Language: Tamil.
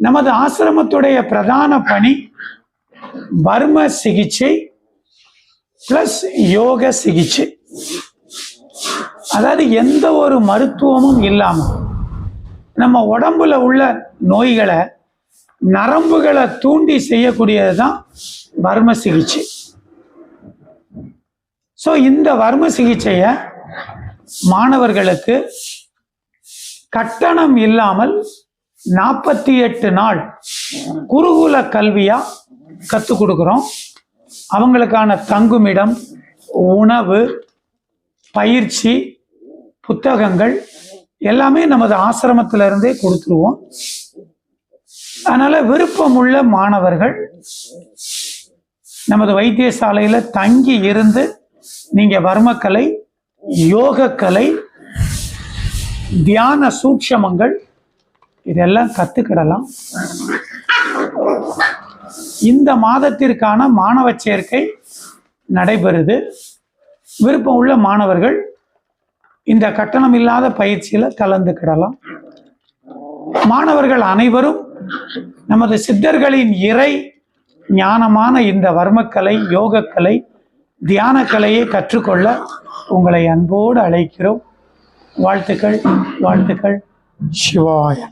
நமது ஆசிரமத்துடைய பிரதான பணி வர்ம சிகிச்சை பிளஸ் யோக சிகிச்சை. அதாவது எந்த ஒரு மருத்துவமும் இல்லாம நம்ம உடம்புல உள்ள நோய்களை நரம்புகளை தூண்டி செய்யக்கூடியது தான் வர்ம சிகிச்சை. ஸோ இந்த வர்ம சிகிச்சையை மாணவர்களுக்கு கட்டணம் இல்லாமல் நாற்பத்தி எட்டு நாள் குருகுல கல்வியா கற்றுக் கொடுக்குறோம். அவங்களுக்கான தங்குமிடம் உணவு பயிற்சி புத்தகங்கள் எல்லாமே நமது ஆசிரமத்திலிருந்தே கொடுத்துருவோம். அதனால விருப்பமுள்ள மாணவர்கள் நமது வைத்தியசாலையில தங்கி இருந்து நீங்க வர்மக்கலை யோகக்கலை தியான சூட்சமங்கள் இதெல்லாம் கத்துக்கிடலாம். இந்த மாதத்திற்கான மாணவ சேர்க்கை நடைபெறுது. விருப்பம் உள்ள மாணவர்கள் இந்த கட்டணம் இல்லாத பயிற்சியில் கலந்துக்கிடலாம். மாணவர்கள் அனைவரும் நமது சித்தர்களின் இறை ஞானமான இந்த வர்மக்கலை யோகக்கலை தியானக்கலையை கற்றுக்கொள்ள உங்களை அன்போடு அழைக்கிறோம். வாழ்த்துக்கள் வாழ்த்துக்கள். 希望呀。